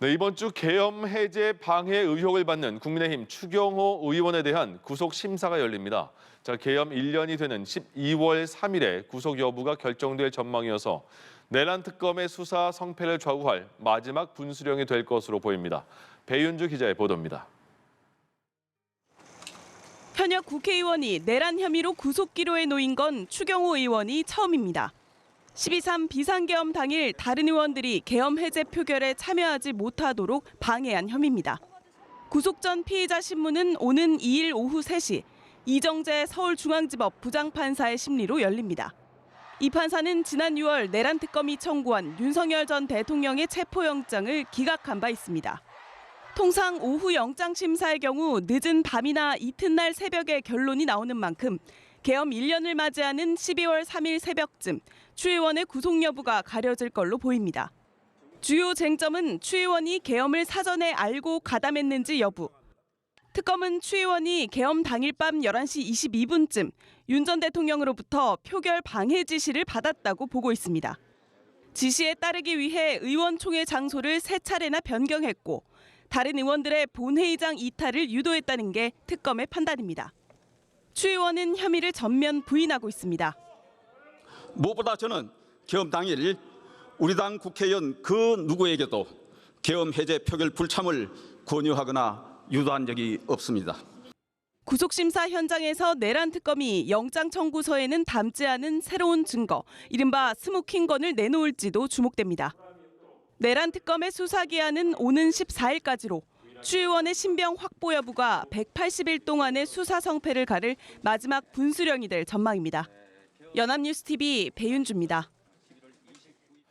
네, 이번 주 계엄 해제 방해 의혹을 받는 국민의힘 추경호 의원에 대한 구속 심사가 열립니다. 자, 계엄 1년이 되는 12월 3일에 구속 여부가 결정될 전망이어서 내란 특검의 수사 성패를 좌우할 마지막 분수령이 될 것으로 보입니다. 배윤주 기자의 보도입니다. 현역 국회의원이 내란 혐의로 구속 기로에 놓인 건 추경호 의원이 처음입니다. 12.3 비상계엄 당일 다른 의원들이 계엄 해제 표결에 참여하지 못하도록 방해한 혐의입니다. 구속 전 피의자 신문은 오는 2일 오후 3시 이정재 서울중앙지법 부장판사의 심리로 열립니다. 이 판사는 지난 6월 내란 특검이 청구한 윤석열 전 대통령의 체포영장을 기각한 바 있습니다. 통상 오후 영장 심사의 경우 늦은 밤이나 이튿날 새벽에 결론이 나오는 만큼 계엄 1년을 맞이하는 12월 3일 새벽쯤 추 의원의 구속 여부가 가려질 걸로 보입니다. 주요 쟁점은 추 의원이 계엄을 사전에 알고 가담했는지 여부. 특검은 추 의원이 계엄 당일 밤 11시 22분쯤 윤 전 대통령으로부터 표결 방해 지시를 받았다고 보고 있습니다. 지시에 따르기 위해 의원총회 장소를 세 차례나 변경했고 다른 의원들의 본회의장 이탈을 유도했다는 게 특검의 판단입니다. 추 의원은 혐의를 전면 부인하고 있습니다. 무엇보다 저는 계엄 당일 우리 당 국회의원 그 누구에게도 계엄 해제 표결 불참을 권유하거나 유도한 적이 없습니다. 구속심사 현장에서 내란 특검이 영장 청구서에는 담지 않은 새로운 증거, 이른바 스모킹건을 내놓을지도 주목됩니다. 내란 특검의 수사 기한은 오는 14일까지로 추 의원의 신병 확보 여부가 180일 동안의 수사 성패를 가를 마지막 분수령이 될 전망입니다. 연합뉴스 TV 배윤주입니다.